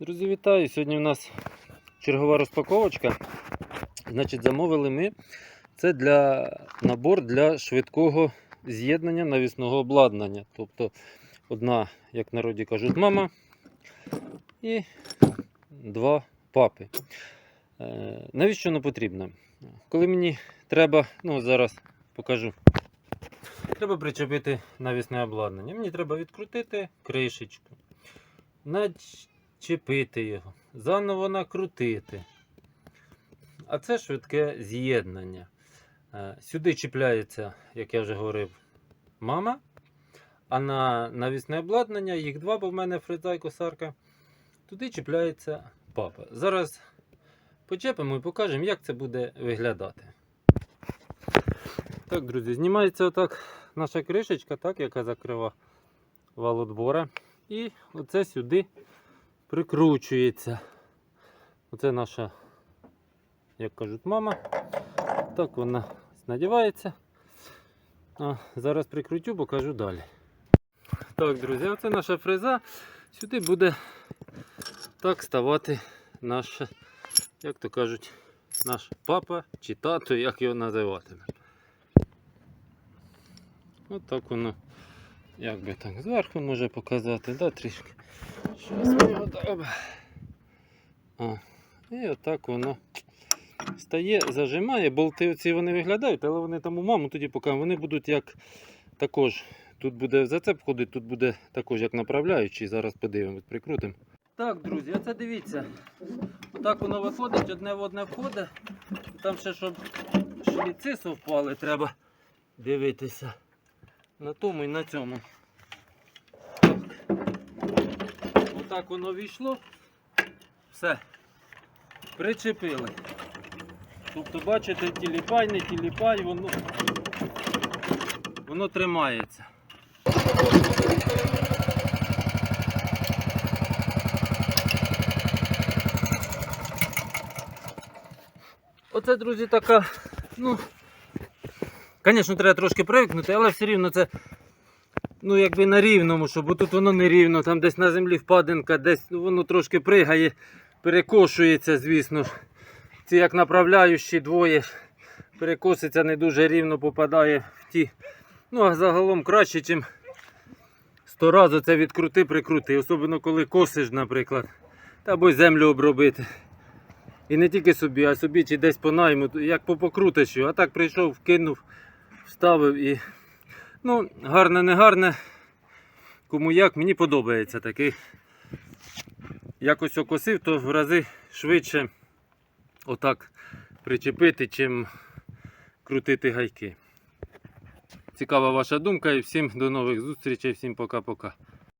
Друзі, вітаю! Сьогодні у нас чергова розпаковочка. Значить, замовили ми. Це для набор для швидкого з'єднання навісного обладнання. Тобто одна, як народі кажуть, мама і два папи. Е, навіщо воно потрібно? Коли мені треба, ну зараз покажу. Треба причепити навісне обладнання. Мені треба відкрутити кришечку, начепити його, заново накрутити. А це швидке з'єднання. Е, Сюди чіпляється, як я вже говорив, мама. А на навісне обладнання, їх два, бо в мене фреза і косарка. Туди чіпляється папа. Зараз почепимо і покажемо, як це буде виглядати. Так, друзі, знімається отак наша кришечка, так, яка закрива вал отбора. І оце сюди прикручується. Оце наша, як кажуть, мама. Так вона надівається. А, зараз прикрутю, покажу далі. Так, друзі, оце наша фреза. Сюди буде так ставати наш, як то кажуть, наш папа чи тато, як його називатиме. От так воно, як би так, зверху може показати, да, трішки. Його і отак воно стає, зажимає. Болти оці вони виглядають, але вони там у маму тоді поки вони будуть як також. Тут буде зацеп ходить, тут буде також як направляючий. Зараз подивимось, прикрутимо. Так, друзі, оце дивіться. Отак воно виходить, одне в одне входить. Там ще, щоб шліци совпали, треба дивитися. На тому і на цьому. Отак воно війшло. Все. Причепили. Тобто, бачите, тіліпай, не тіліпай, воно, воно тримається. Оце, друзі, така, ну, звісно, треба трошки привикнути, але все рівно це, ну, якби на рівному, щоб тут воно не рівно, там десь на землі впадинка, десь ну, воно трошки пригає, перекошується, звісно. Ці як направляючі двоє перекоситься не дуже рівно попадає в ті. Ну, а загалом краще, ніж 100 разів це відкрути, прикрути. Особливо коли косиш, наприклад. Та або землю обробити. І не тільки собі, а собі чи десь по найму, як по покрутиш його. А так прийшов, вкинув, вставив і. Ну, гарне, не гарне. Кому як, мені подобається такий. Якось окосив, то в рази швидше отак причепити, чим крутити гайки. Цікава ваша думка і всім до нових зустрічей, всім пока-пока.